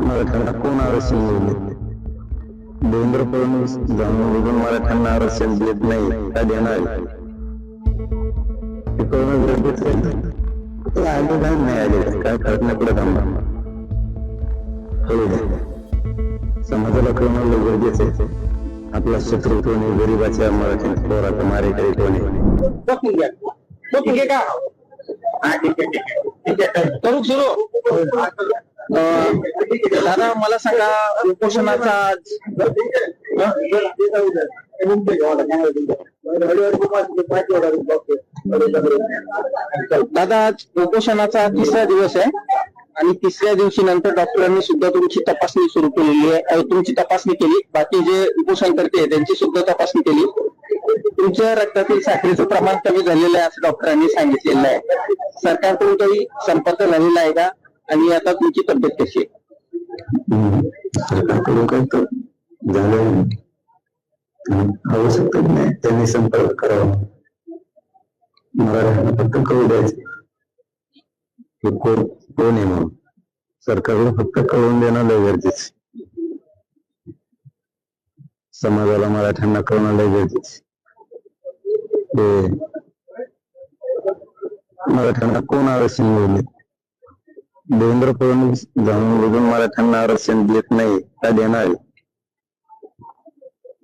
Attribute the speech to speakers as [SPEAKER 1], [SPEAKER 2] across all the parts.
[SPEAKER 1] मराठ्यांना कोण आरक्षण देईल देवेंद्र फडणवीस जाणून मराठ्यांना आरक्षण देत नाही का देणार? हे कळणं गरजेचं आहे ते आले काय नाही आले? काय करत नाही पुढे थांबा. कळू द्या समाजाला कळणं लय गरजेचं आहे. आपला शत्रू कोण आहे गरीबाच्या मराठ्यांच्या पोराचा मारेकरी कोण आहे
[SPEAKER 2] बघून घ्या. ठीक आहे का? हा, ठीक आहे, ठीक आहे. ठीक आहे. करू सुरू. अं, दादा मला सांगा उपोषणाचा आज दादा आज उपोषणाचा तिसरा दिवस आहे आणि तिसऱ्या दिवशी नंतर डॉक्टरांनी सुद्धा तुमची तपासणी सुरू केलेली आहे. तुमची तपासणी केली. बाकी जे उपोषण करते त्यांची सुद्धा तपासणी केली. तुमच्या रक्तातील साखरेचं प्रमाण कमी झालेलं आहे असं डॉक्टरांनी सांगितलेलं आहे. सरकारकडून काही संपर्क झालेला आहे का? आणि आता तुमची तब्येत कशी आहे?
[SPEAKER 1] सरकारकडून झालं आवश्यकता नाही त्यांनी संपर्क करावा. मला फक्त कळू द्यायचे. कोण कोण आहे म्हणून? सरकारला फक्त कळून देणं लय गरजेचं. समाजाला मराठ्यांना कळणं लय गरजेचं. ते मराठ्यांना कोण आरक्षण देईल देवेंद्र फडणवीस जाणून मराठ्यांना आरक्षण देत नाही का देणार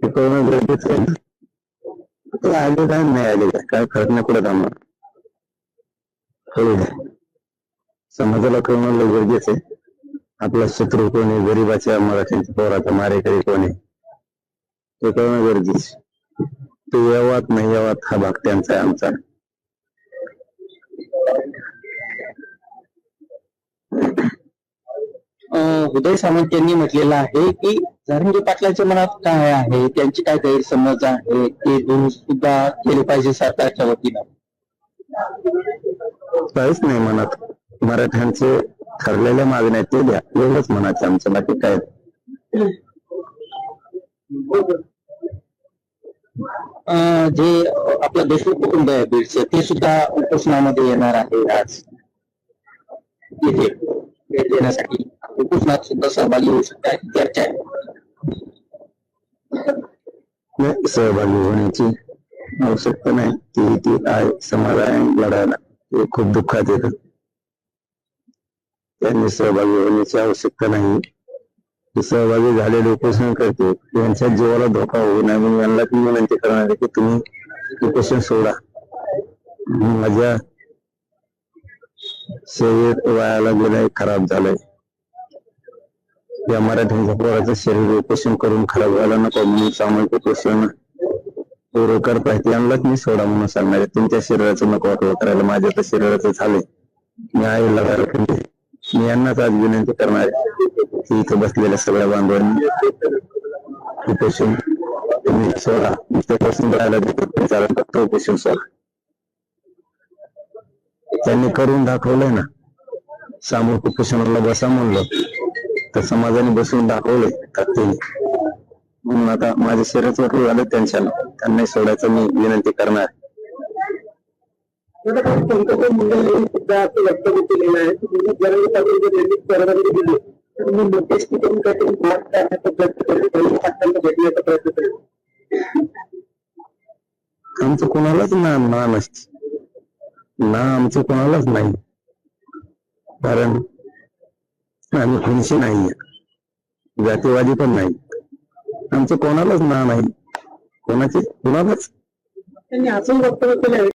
[SPEAKER 1] कळणं गरजेचं आहे. ते आले काय नाही आले काय काय कळत नाही पुढे आम्हाला. समाजाला कळणं गरजेचं आहे. आपला शत्रू कोण आहे? गरीबाच्या मराठ्यांच्या पोराचा मारेकरी कोण आहे? ते कळणं गरजेचं तो यावात नाही यावात हा भाग त्यांचा आहे आमचा.
[SPEAKER 2] उदय सामंत यांनी म्हटलेलं आहे की जारंगी पाटलाच्या मनात काय आहे? त्यांची काय गैरसमज आहे? ते दूर सुद्धा केले पाहिजे सरकारच्या वतीनं.
[SPEAKER 1] काहीच नाही मनात मराठ्यांचे ठरलेल्या मागण्या ते द्या. एवढंच मनाचं आमचं. बाकी काय?
[SPEAKER 2] अं, जे आपलं देशमुख कुटुंब आहे बीडचं ते सुद्धा उपोषणामध्ये येणार आहे आज. इथे. भेट देण्यासाठी. उपोषणात सुद्धा सहभागी होऊ शकता चर्चा आहे.
[SPEAKER 1] नाही, सहभागी होण्याची आवश्यकता नाही. ती ती आहे समाज लढायला. ते खूप दुःखात येत त्यांनी सहभागी होण्याची आवश्यकता नाही. ते सहभागी झालेले उपोषण करते. त्यांच्या जीवाला धोका होऊ नये म्हणून यांना मी विनंती करणार आहे की तुम्ही उपोषण सोडा. माझ्या शरीर वायाला गेलाय खराब झालंय. या मराठ्यांच्या पोराचं शरीर उपोषण करून खराब व्हायला नको म्हणून सामूहिक उपोषण पूर्ण करता येते यांनाच मी सोडा म्हणून सांगणार आहे. तुमच्या शरीराचं नको वाटलं करायला माझ्या तर शरीराचं झालंय. मी आईला लढायला मी यांनाच आज विनंती करणार आहे की इथं बसलेल्या सगळ्या बांधवांनी उपोषण तुम्ही सोडा. त्यापासून राहायला देतो चालत फक्त उपोषण सोडा. त्यांनी करून दाखवलंय ना. सामूहिक उपोषणाला बसा म्हणलं. तर समाजाने बसून दाखवलंय ताकदीने म्हणून आता माझ्या शरीराचं वाटलं झालं त्यांच्या त्यांना सोडायचं मी विनंती करणार. आमचं कोणालाच ना ना नसते ना आमचं कोणालाच नाही. कारण आम्ही खुनशी नाही. जातीवादी पण नाही. आमचं कोणालाच ना नाही. कोणाचे? कोणालाच?
[SPEAKER 2] त्यांनी असं वक्तव्य केलं. आहे